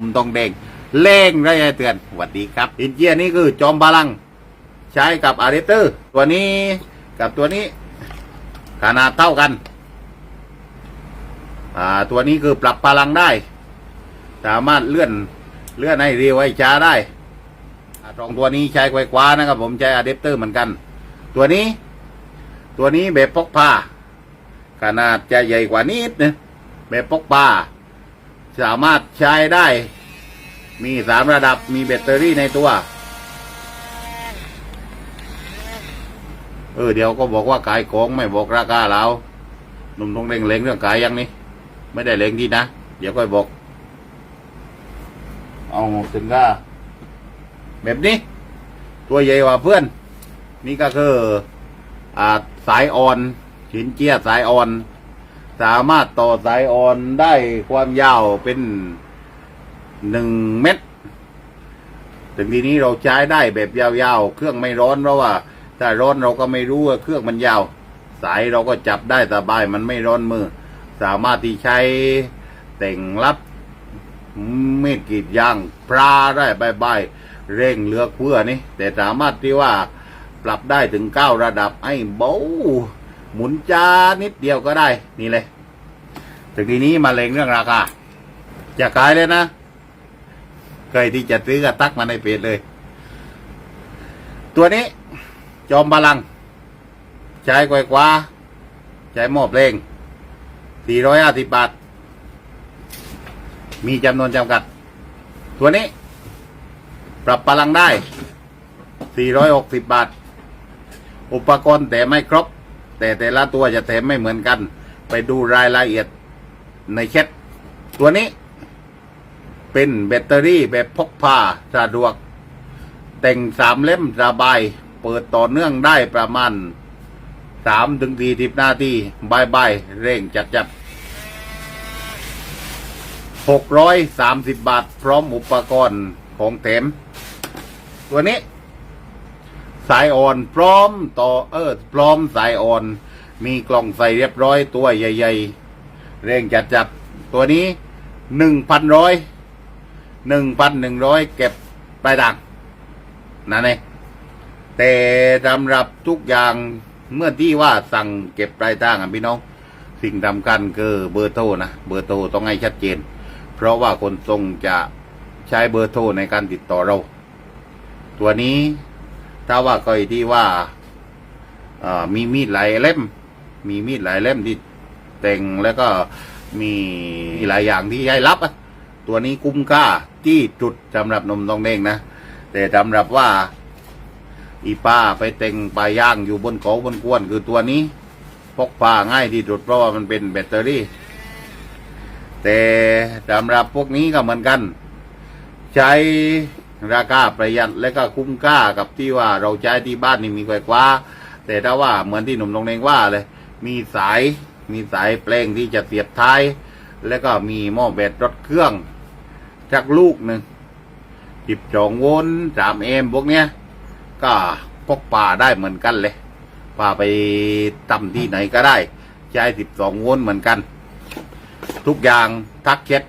ผมต้องเด้งเล่งไรเตือนสวัสดีครับอินเจียนี่คือจอมบาลัง ใช้กับอาริเตอร์ ตัวนี้กับตัวนี้ ขนาดเท่ากันอ่าตัวนี้คือปรับพลังได้ สามารถเลื่อนเลื่อนให้เรียวให้ช้าได้อ่าตรงตัวนี้ใช้ไกวคว้านะครับ ผมใช้อะแดปเตอร์เหมือนกัน ตัวนี้ ตัวนี้แบบพกพาขนาดจะใหญ่กว่านิดนะแบบพกพา สามารถใช้ได้ มีสามระดับมีแบตเตอรี่ในตัว เออเดี๋ยวก็บอกว่าขายของไม่บอกราคาแล้วหนุ่มต้องเล็งเล็งเรื่องขายยังนี่ไม่ได้เล็งที่นะ เดี๋ยวค่อยบอก เอาถึงก็แบบนี้ ตัวใหญ่กว่าเพื่อน นี่ก็คืออ่าสายอ่อนหินเจียสายอ่อน สามารถต่อสายอ่อนได้ความยาวเป็นหนึ่งเมตร ถึงทีนี้เราใช้ได้แบบยาวๆ เครื่องไม่ร้อนเพราะว่า ถ้าร้อนเราก็ไม่รู้ว่าเครื่องมันยาว สายเราก็จับได้สบายมันไม่ร้อนมือ สามารถที่ใช้แต่งรับมีดกรีดยางปลาได้บายบเร่งเลือกเพื่อนี่แต่สามารถที่ว่าปรับได้ถึงเก้าระดับให้เบา หมุนจ้านิดเดียวก็ได้ นี่เลยถึงทีนี้มาเล็งเรื่องราคาจะขายเลยนะใครที่จะซื้อก็ตักมาในเพจเลย ตัวนี้ จอมบาลัง ใช้กวกว่าใช้หม้อเพลง450บาท มีจำนวนจำกัด ตัวนี้ ปรับพลังได้ 460 บาท อุปกรณ์แต่ไม่ครบ แต่แต่ละตัวจะแถมไม่เหมือนกัน ไปดูรายละเอียดในแชทตัวนี้ เป็นแบตเตอรี่แบบพกพาสะดวก แต่งสามเล่มระบาย เปิดต่อเนื่องได้ประมาณสามถึงสี่สิบนาทีบายบายเร่งจัดจัดหกร้อยสามสิบบาท พร้อมอุปกรณ์ของแถมตัวนี้ สายอ่อน พร้อมต่อเออพร้อมสายอ่อน มีกล่องใส่เรียบร้อยตัวใหญ่ ๆ เร่งจัดจัดตัวนี้หนึ่งพันร้อยหนึ่งพันหนึ่งร้อยเก็บปลายดังนั่นเองแต่สำหรับทุกอย่างเมื่อที่ว่าสั่งเก็บปลายทางอะพี่น้อง สิ่งสำคัญคือเบอร์โทรนะเบอร์โทรต้องให้ชัดเจน เพราะว่าคนส่งจะใช้เบอร์โทรในการติดต่อเรา ตัวนี้ ถ้าว่าเคยที่ว่ามีมีดหลายเล่ม มีมีดหลายเล่มที่แต่งแล้วก็มีหลายอย่างที่ให้รับอะตัวนี้คุ้มค่าที่จุดสำหรับนมตองเด้งนะ แต่สำหรับว่า อีป้าไปแต่งปลาย่างอยู่บนเขาบนกวน คือตัวนี้พกพาง่ายที่สุดเพราะว่ามันเป็นแบตเตอรี่ แต่สำหรับพวกนี้ก็เหมือนกัน ใช้ ราคาประหยัดและก็คุ้มค่ากับที่ว่าเราใช้ที่บ้านนี่มีกว่ากว่า แต่ถ้าว่าเหมือนที่หนุ่มตรงเองว่าเลย มีสายมีสายแปลงที่จะเสียบท้าย แล้วก็มีหม้อแบตรถเครื่องจักลูกหนึ่งจิบจองโวลต์สามเอมพวกเนี้ย ก็พกป่าได้เหมือนกันเลยป่าไปตำที่ไหนก็ได้ใช้สิบสองโวลต์เหมือนกัน ทุกอย่างทักเช็ด